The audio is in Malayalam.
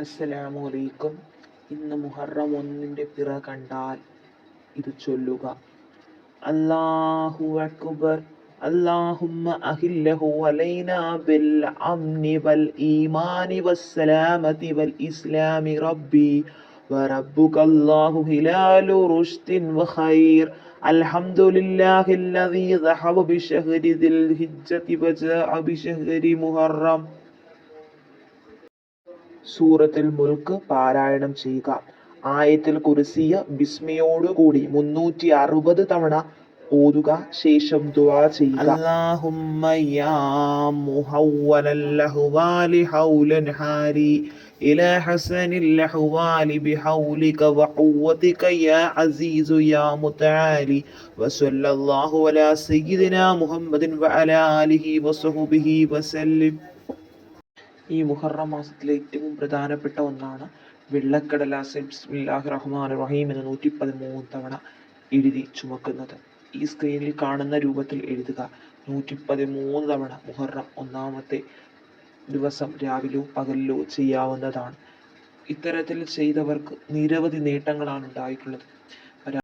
അസ്സലാമു അലൈക്കും ഇന്ന് മുഹറം ഒന്നിൻ്റെ പിറ കണ്ടാൽ ഇത് ചൊല്ലുക അല്ലാഹു അക്ബർ اللهم أهله علينا بالأمن والإيمان والسلامة والإسلام ربي وربك الله هلال رشد وخير الحمد لله الذي ذهب بشهر ذي الهجة وجاء بشهر محرم സൂറത്തുൽ മുൽക്ക് പാരായണം ചെയ്യുക. ആയത്തിൽ കുറിസിയ ബിസ്മയോടുകൂടി മുന്നൂറ്റി അറുപത് തവണ ഓതുക ശേഷം ദുആ ചെയ്യുക. അല്ലാഹുമ്മ യാ മുഹവ്വലൽ ലഹ്വാലി ഹൗലൻ ഹാരി ഇലാ ഹസനിൽ ലഹ്വാലി ബിഹൗലിക വഖുവതിക യാ അസീസു യാ മുതആലി വസല്ലല്ലാഹു അലാ സയ്യിദിനാ മുഹമ്മദിൻ വഅലാ ആലിഹി വസഹബിഹി വസല്ലി ഈ മുഹറം മാസത്തിലെ ഏറ്റവും പ്രധാനപ്പെട്ട ഒന്നാണ് വെള്ളക്കടലാസ് ബിസ്മില്ലാഹി റഹ്മാൻ റഹീം എന്ന് നൂറ്റി പതിമൂന്ന് തവണ എഴുതി ചുമക്കുന്നത്. ഈ സ്ക്രീനിൽ കാണുന്ന രൂപത്തിൽ എഴുതുക. നൂറ്റി പതിമൂന്ന് തവണ മുഹറം ഒന്നാമത്തെ ദിവസം രാവിലെയോ പകലിലോ ചെയ്യാവുന്നതാണ്. ഇത്തരത്തിൽ ചെയ്തവർക്ക് നിരവധി നേട്ടങ്ങളാണ് ഉണ്ടായിട്ടുള്ളത്.